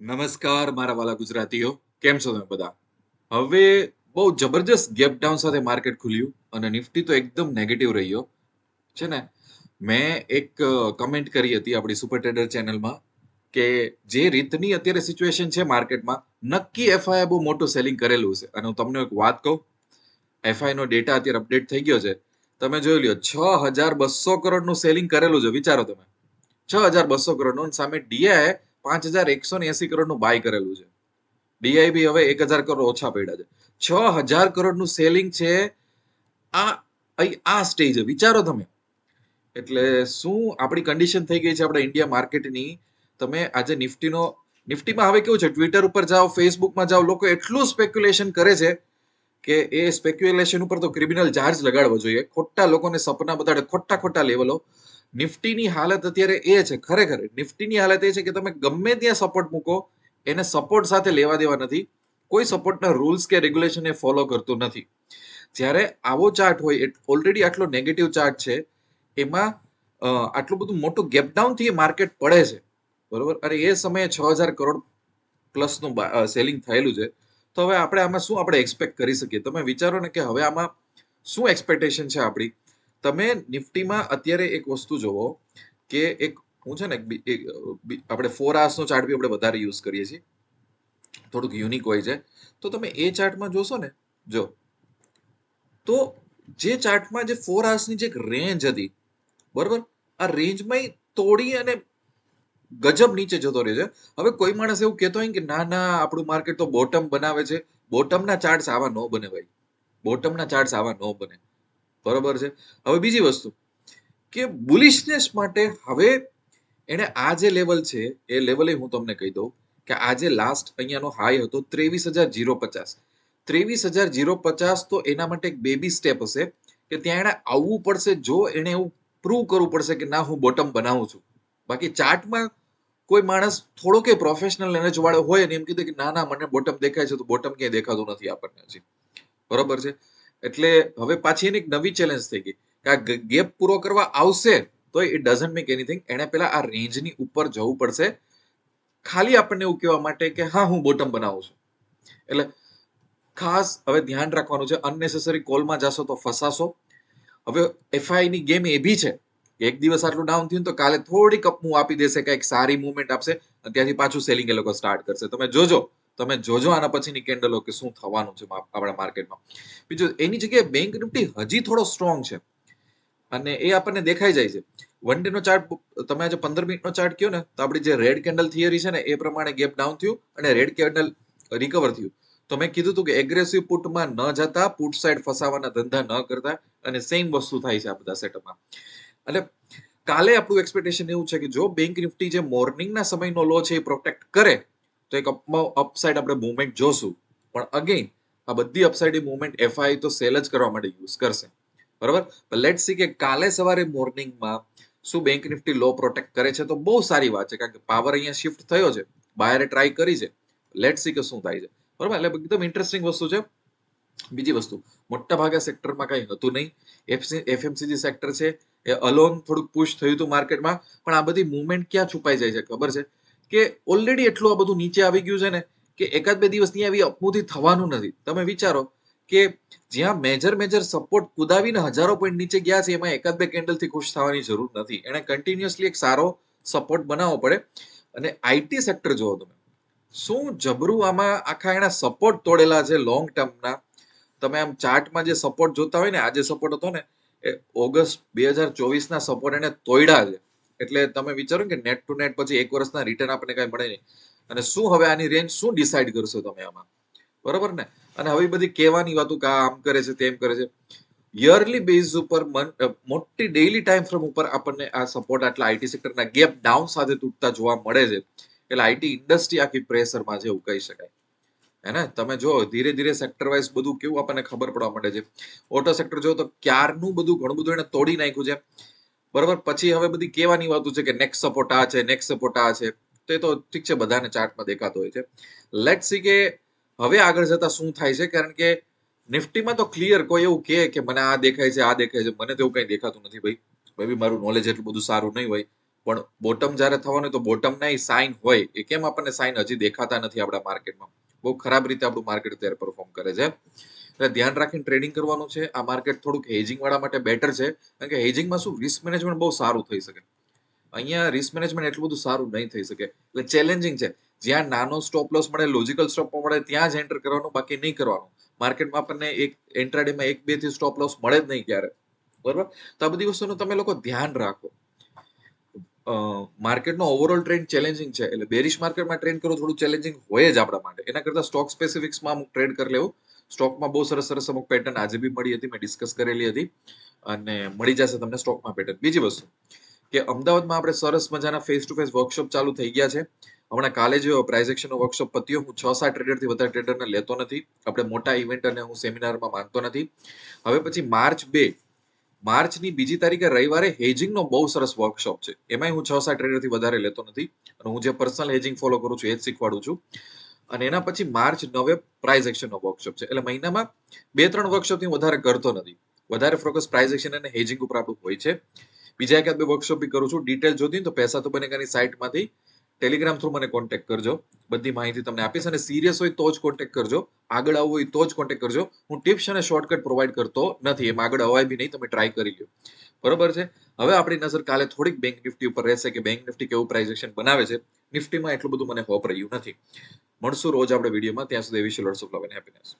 નમસ્કાર, મારા વાલા ગુજરાતીઓ. કેમ છો તમે બધા? હવે બહુ જબરજસ્ત ગેપ ડાઉન સાથે માર્કેટ ખુલ્યું અને નિફ્ટી તો એકદમ નેગેટિવ રહ્યો. છે ને? મેં એક કમેન્ટ કરી હતી આપણી સુપર ટ્રેડર ચેનલમાં કે જે રીતની અત્યારે સિચ્યુએશન છે માર્કેટમાં નક્કી એફઆઈ બહુ મોટું સેલિંગ કરેલું છે. અને હું તમને એક વાત કહું એફઆઈ નો ડેટા અત્યારે અપડેટ થઈ ગયો છે. તમે જોઈ લ્યો, છ હજાર બસો કરોડનું સેલિંગ કરેલું છે. વિચારો તમે. છ હજાર બસો કરોડનું સામે ડીઆઈ પાંચ હજાર એકસો ને એસી કરોડનું બાય કરેલું છે. ડીઆઈબી હવે એક હજાર કરોડ ઓછા પડ્યા છે. છ હજાર કરોડનું સેલિંગ છે આ આ સ્ટેજ વિચારો તમે. એટલે શું આપણી કન્ડિશન થઈ ગઈ છે આપણા ઇન્ડિયા માર્કેટની તમે આજે નિફ્ટીનો, નિફ્ટીમાં હવે કેવું છે? ટ્વિટર ઉપર જાઓ ફેસબુકમાં જાઓ, લોકો એટલું સ્પેક્યુલેશન કરે છે કે એ સ્પેક્યુલેશન ઉપર તો ક્રિમિનલ ચાર્જ લગાડવો જોઈએ. ખોટા લોકોને સપના બતાડે, ખોટા ખોટા લેવલો નિફ્ટીની હાલત અત્યારે એ છે, ખરેખર. નિફ્ટીની હાલત એ છે કે તમે ગમે ત્યાં સપોર્ટ મૂકો, એને સપોર્ટ સાથે લેવા દેવા નથી. કોઈ સપોર્ટના રૂલ્સ કે રેગ્યુલેશન એ ફોલો કરતું નથી. જ્યારે આવો ચાર્ટ હોય ઓલરેડી આટલો નેગેટિવ ચાર્ટ છે, એમાં આટલું બધું મોટું ગેપ એ માર્કેટ પડે છે. બરોબર? અને એ સમયે છ હજાર કરોડ પ્લસનું સેલિંગ થયેલું છે. તો હવે આપણે આમાં શું આપણે એક્સપેક્ટ કરી શકીએ? તમે વિચારો ને કે હવે આમાં શું એક્સપેક્ટેશન છે આપણી? તમે નિફ્ટીમાં અત્યારે એક વસ્તુ જુઓ કે એક હું છે ને આપણે ફોર આવર્સનો ચાર્ટ બી આપણે વધારે યુઝ કરીએ છીએ. થોડુંક યુનિક હોય છે. તો તમે એ ચાર્ટમાં જોશો ને, જો. તો જે ચાર્ટમાં જે ફોર આવર્સની જે એક રેન્જ હતી, બરોબર? આ રેન્જમાં તોડી અને ગજબ નીચે જતો રહે છે. હવે કોઈ માણસ એવું કહેતો હોય કે ના ના, આપણું માર્કેટ તો બોટમ બનાવે છે. બોટમના ચાર્ટ્સ આવા ન બને ભાઈ. બોટમના ચાર્ટ્સ આવા ન બને. બરોબર છે? હવે બીજી વસ્તુ, કે બુલિશનેસ માટે હવે એને આ જે લેવલ છે, એ લેવલે હું તમને કહી દઉં કે આજે લાસ્ટ અહીંયાનો હાઈ હતો ત્રેવીસ હજાર જીરો પચાસ. ત્રેવીસ હજાર જીરો પચાસ તો એના માટે એક બેબી સ્ટેપ હશે કે ત્યાં એને આવવું પડશે જો એને એવું પ્રૂવ કરવું પડશે કે ના, હું બોટમ બનાવું છું. બાકી ચાર્ટમાં કોઈ માણસ થોડો કે પ્રોફેશનલ એને વાળો હોય ને એમ કીધું કે ના ના, મને બોટમ દેખાય છે, તો બોટમ ક્યાંય દેખાતું નથી આપણને હજી. બરોબર છે? એટલે હવે પાછી એની એક નવી ચેલેન્જ થઈ ગઈ કે આ ગેપ પૂરો કરવા આવશે તો ઇટ ડઝન્ટ મેક એનીથિંગ એને પહેલા આ રેન્જની ઉપર જવું પડશે. ખાલી આપણને એવું કહેવા માટે કે હા, હું બોટમ બનાવું છું. એટલે ખાસ હવે ધ્યાન રાખવાનું છે અનનેસેસરી કોલમાં જશો તો ફસાશો. હવે એફઆઈ ની ગેમ એ બી છે એક દિવસ આટલું ડાઉન થયું તો કાલે થોડીક અપમૂવ આપી દેશે, કંઈક સારી મુવમેન્ટ આપશે ત્યાંથી પાછું સેલિંગ એ લોકો સ્ટાર્ટ કરશે. તમે જોજો. તમે જોજો આના પછીની કેન્ડલો કે શું થવાનું છે આપણા માર્કેટમાં. બીજું, એની જગ્યાએ બેંક નિફ્ટી હજી થોડો સ્ટ્રોંગ છે. અને એ આપણને દેખાઈ જાય છે. વન ડે નો ચાર્ટ તમે આજે પંદર મિનિટનો ચાર્ટ કયો ને, તો આપણી જે રેડ કેન્ડલ થિયરી છે ને, એ પ્રમાણે ગેપ ડાઉન થયું અને રેડ કેન્ડલ રિકવર થયું. તો મેં કીધું હતું કે એગ્રેસિવ પુટમાં ન જતા પુટ સાઈડ ફસાવાના ધંધા ન કરતા અને સેમ વસ્તુ થાય છે આ બધા સેટઅપમાં એટલે કાલે આપણું એક્સપેક્ટેશન એવું છે કે જો બેંક નિફ્ટી જે મોર્નિંગના સમયનો લો છે એ પ્રોટેક્ટ કરે તો એક અપસાઇડ આપણે મુવમેન્ટ જોશું. પણ અગેન આ બધી અપસાઇડ મુવમેન્ટ એફઆઈ તો સેલ જ કરવા માટે યુઝ કરશે. બરાબર? લેટ સી કે કાલે સવારે મોર્નિંગમાં શું બેંક નિફ્ટી લો પ્રોટેક્ટ કરે છે તો બહુ સારી વાત છે, કારણ કે પાવર અહીંયા શિફ્ટ થયો છે. બાયરે ટ્રાય કરી છે. લેટ સી કે શું થાય છે. બરાબર? એટલે એકદમ ઇન્ટરેસ્ટિંગ વસ્તુ છે. બીજી વસ્તુ મોટા ભાગે સેક્ટરમાં કઈ હતું નહીં. એફએમસીજી સેક્ટર છે. એ અલોન થોડુંક પુશ થયું હતું માર્કેટમાં પણ આ બધી મુવમેન્ટ ક્યાં છુપાઈ જાય છે? ખબર છે? કે ઓલરેડી એટલું આ બધું નીચે આવી ગયું છે ને, કે એકાદ બે દિવસ ત્યાં આવી અપમુથી થવાનું નથી. તમે વિચારો કે જ્યાં મેજર મેજર સપોર્ટ કુદાવીને હજારો પોઈન્ટ નીચે ગયા છે, એમાં એકાદ બે કેન્ડલથી ખુશ થવાની જરૂર નથી. એને કન્ટિન્યુઅસલી એક સારો સપોર્ટ બનાવવો પડે. અને આઈટી સેક્ટર જુઓ તમે. શું જબરું આમાં આખા એના સપોર્ટ તોડેલા છે લોંગ ટર્મના તમે આમ ચાર્ટમાં જે સપોર્ટ જોતા હોય ને આજે સપોર્ટ હતો ને, એ ઓગસ્ટ બે હજાર ચોવીસના સપોર્ટ એને તોડ્યા છે. એટલે તમે વિચારો કે નેટ ટુ નેટ પછી એક વર્ષના રિટર્ન આપણને કઈ મળે નહીં. અને શું હવે આની રેન્જ શું ડિસાઇડ કરશો તમે આમાં? બરોબર ને? અને હવે બધી કહેવાની વાતો કે આમ કરે છે, તેમ કરે છે. યરલી બેઝ ઉપર મોટી ડેઇલી ટાઈમ ફ્રેમ ઉપર આપણને આ સપોર્ટ આટલા આઈટી સેક્ટરના ગેપ ડાઉન સાથે તૂટતા જોવા મળે છે. એટલે આઈટી ઇન્ડસ્ટ્રી આખી પ્રેશરમાં છે એવું કહી શકાય. હે તમે જો ધીરે ધીરે સેક્ટર વાઇઝ બધું કેવું આપણને ખબર પડવા માંડે છે. ઓટો સેક્ટર જો તો ક્યારનું બધું ઘણું બધું એને તોડી નાખ્યું છે. બરોબર? પછી હવે બધી કહેવાની વાતો છે કે નેક્સ્ટ સપોર્ટ આ છે નેક્સ્ટ સપોર્ટ આ છે. તો એ તો ઠીક છે, બધાને ચાર્ટમાં દેખાતો હોય છે. લેટ સી કે હવે આગળ જતા શું થાય છે? કારણ કે નિફ્ટીમાં તો ક્લિયર કોઈ એવું કહે કે મને આ દેખાય છે, આ દેખાય છે. મને તો એવું કંઈ દેખાતું નથી ભાઈ. મેં બી મારું નોલેજ એટલું બધું સારું નહીં હોય. પણ બોટમ જ્યારે થવાનું તો બોટમના સાઇન હોય. એ કેમ આપણને સાઇન હજી દેખાતા નથી આપણા માર્કેટમાં બહુ ખરાબ રીતે આપણું માર્કેટ અત્યારે પરફોર્મ કરે છે. એટલે ધ્યાન રાખીને ટ્રેડિંગ કરવાનું છે. આ માર્કેટ થોડુંક હેજિંગ વાળા માટે બેટર છે. કારણ કે હેજિંગમાં શું? રિસ્ક મેનેજમેન્ટ બહુ સારું થઈ શકે. અહીંયા રિસ્ક મેનેજમેન્ટ એટલું બધું સારું નહીં થઈ શકે. એટલે ચેલેન્જિંગ છે. જ્યાં નાનો સ્ટોપ લોસ મળે લોજિકલ સ્ટોપ મળે, ત્યાં જ એન્ટર કરવાનું, બાકી નહીં કરવાનું. માર્કેટમાં આપણને એક એન્ટ્રાડેમાં એક, બેથી સ્ટોપ લોસ મળે જ નહીં ક્યારે. બરોબર? તો આ બધી વસ્તુનું તમે લોકો ધ્યાન રાખો. માર્કેટનો ઓવરઓલ ટ્રેન્ડ ચેલેન્જિંગ છે. એટલે બેરિશ માર્કેટમાં ટ્રેન્ડ કરવું થોડું ચેલેન્જિંગ હોય જ આપણા માટે. એના કરતાં સ્ટોક સ્પેસિફિક્સમાં અમુક ટ્રેડ કરી લેવું. સ્ટોકમાં બહુ સરસ સરસ અમુક પેટર્ન આજે બી મળી હતી, મેં ડિસ્કસ કરેલી હતી અને મળી જશે તમને સ્ટોકમાં પેટર્ન બીજી વસ્તુ કે અમદાવાદમાં આપણે સરસ મજાના ફેસ ટુ ફેસ વર્કશોપ ચાલુ થઈ ગયા છે. હમણાં કાલે જ પ્રાઇઝ એક્શનનો વર્કશોપ પત્યો. હું છ સાત ટ્રેડરથી વધારે ટ્રેડરને લેતો નથી. આપણે મોટા ઇવેન્ટ અને હું સેમિનારમાં માનતો નથી. હવે પછી માર્ચ બે, માર્ચની બીજી તારીખે રવિવારે હેજિંગનો બહુ સરસ વર્કશોપ છે. એમાંય હું છ સાત ટ્રેડરથી વધારે લેતો નથી અને હું જે પર્સનલ હેજિંગ ફોલો કરું છું એ જ શીખવાડું છું. અને એના પછી માર્ચ નવે પ્રાઇઝ એક્શનનો વર્કશોપ છે. એટલે મહિનામાં બે ત્રણ વર્કશોપથી વધારે કરતો નથી. વધારે ફોકસ પ્રાઇઝ એક્શન અને હેજિંગ ઉપર આપણું હોય છે. બીજા એકાદ બે વર્કશોપ બી કરું છું. ડિટેલ જોતી તો પૈસા તો બનેગાની સાઇટમાંથી ટેલિગ્રામ થ્રુ મને કોન્ટેક્ટ કરજો. બધી માહિતી તમને આપીશ. અને સિરિયસ હોય તો જ કોન્ટેક્ટ કરજો. આગળ આવવું હોય તો જ કોન્ટેક્ટ કરજો. હું ટિપ્સ અને શોર્ટકટ પ્રોવાઈડ કરતો નથી. એમ આગળ અવાય બી નહીં. તમે ટ્રાય કરી લો બરોબર છે? હવે આપણી નજર કાલે થોડીક બેંક નિફ્ટી ઉપર રહેશે કે બેંક નિફ્ટી કેવું પ્રાઇઝેશન બનાવે છે? નિફ્ટીમાં એટલું બધું મને હોપ રહ્યું નથી. મળશું રોજ આપણે વિડીયોમાં. ત્યાં સુધી વિશે લોટ્સ લવ એન્ડ હેપીનેસ